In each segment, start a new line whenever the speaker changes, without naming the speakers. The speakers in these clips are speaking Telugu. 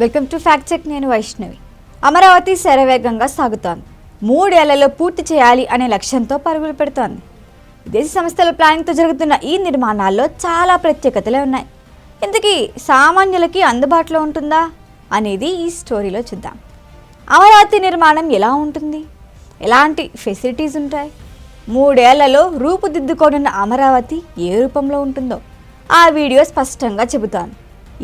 వెల్కమ్ టు ఫ్యాక్ట్ చెక్ నేను వైష్ణవి. అమరావతి శరవేగంగా సాగుతోంది. మూడేళ్ళలో పూర్తి చేయాలి అనే లక్ష్యంతో పరుగులు పెడుతోంది. విదేశీ సంస్థల ప్లానింగ్తో జరుగుతున్న ఈ నిర్మాణాల్లో చాలా ప్రత్యేకతలే ఉన్నాయి. ఇంతకీ సామాన్యులకి అందుబాటులో ఉంటుందా అనేది ఈ స్టోరీలో చూద్దాం. అమరావతి నిర్మాణం ఎలా ఉంటుంది? ఎలాంటి ఫెసిలిటీస్ ఉంటాయి? మూడేళ్ళలో రూపుదిద్దుకోనున్న అమరావతి ఏ రూపంలో ఉంటుందో? ఆ వీడియో స్పష్టంగా చెబుతాను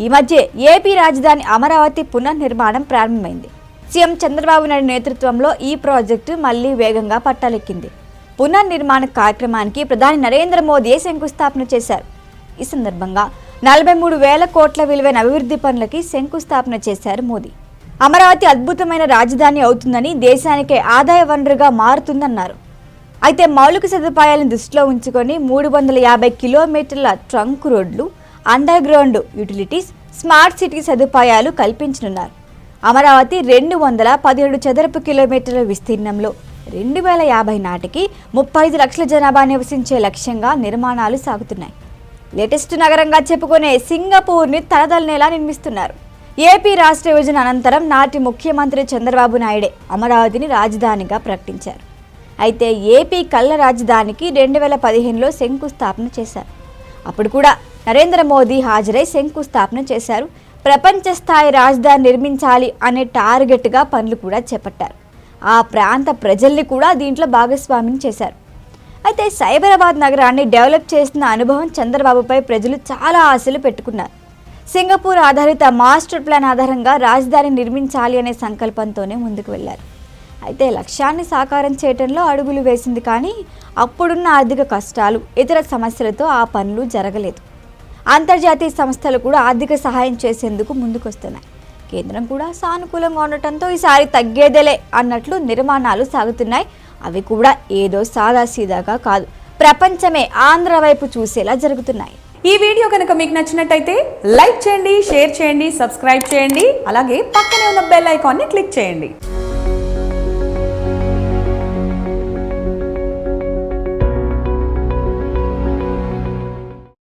ఈ మధ్య ఏపీ రాజధాని అమరావతి పునర్నిర్మాణం ప్రారంభమైంది. సీఎం చంద్రబాబు నాయుడు నేతృత్వంలో ఈ ప్రాజెక్టు మళ్ళీ వేగంగా పట్టాలెక్కింది. పునర్నిర్మాణ కార్యక్రమానికి ప్రధాని నరేంద్ర మోదీ శంకుస్థాపన చేశారు? ఈ సందర్భంగా నలభై మూడు వేల కోట్ల విలువైన అభివృద్ధి పనులకి శంకుస్థాపన చేశారు మోదీ. అమరావతి అద్భుతమైన రాజధాని అవుతుందని దేశానికే ఆదాయ వనరుగా మారుతుందన్నారు. అయితే మౌలిక సదుపాయాలను దృష్టిలో ఉంచుకొని మూడు వందల యాభై కిలోమీటర్ల ట్రంక్ రోడ్లు underground utilities smart city సదుపాయాలు కల్పించనున్నారు. అమరావతి రెండు వందల పదిహేడు చదరపు కిలోమీటర్ల విస్తీర్ణంలో రెండు వేల యాభై నాటికి ముప్పై ఐదు లక్షల జనాభా నివసించే లక్ష్యంగా నిర్మాణాలు సాగుతున్నాయి. లేటెస్ట్ నగరంగా చెప్పుకునే సింగపూర్ని తలదలనేలా నిర్మిస్తున్నారు. ఏపీ రాష్ట్ర విభజన అనంతరం నాటి ముఖ్యమంత్రి చంద్రబాబు నాయుడే అమరావతిని రాజధానిగా ప్రకటించారు. అయితే ఏపీ కళ్ళ రాజధానికి రెండు వేల పదిహేనులో శంకుస్థాపన చేశారు. అప్పుడు కూడా నరేంద్ర మోదీ హాజరై శంకుస్థాపన చేశారు. ప్రపంచ స్థాయి రాజధాని నిర్మించాలి అనే టార్గెట్గా పనులు కూడా చేపట్టారు. ఆ ప్రాంత ప్రజల్ని కూడా దీంట్లో భాగస్వామ్యం చేశారు. అయితే సైబరాబాద్ నగరాన్ని డెవలప్ చేసిన అనుభవం చంద్రబాబుపై ప్రజలు చాలా ఆశలు పెట్టుకున్నారు. సింగపూర్ ఆధారిత మాస్టర్ ప్లాన్ ఆధారంగా రాజధాని నిర్మించాలి అనే సంకల్పంతోనే ముందుకు వెళ్ళారు. అయితే లక్ష్యాన్ని సాకారం చేయటంలో అడుగులు వేసింది కానీ అప్పుడున్న ఆర్థిక కష్టాలు ఇతర సమస్యలతో ఆ పనులు జరగలేదు. అంతర్జాతీయ సంస్థలు కూడా ఆర్థిక సహాయం చేసేందుకు ముందుకొస్తున్నాయి. కేంద్రం కూడా సానుకూలంగా ఉండటంతో ఈసారి తగ్గేదేలే అన్నట్లు నిర్మాణాలు సాగుతున్నాయి. అవి కూడా ఏదో సాదాసీదాగా కాదు. ప్రపంచమే ఆంధ్ర వైపు చూసేలా జరుగుతున్నాయి.
ఈ వీడియో కనుక మీకు నచ్చినట్టయితే లైక్ చేయండి షేర్ చేయండి సబ్స్క్రైబ్ చేయండి అలాగే పక్కనే ఉన్న బెల్ ఐకాన్ని క్లిక్ చేయండి.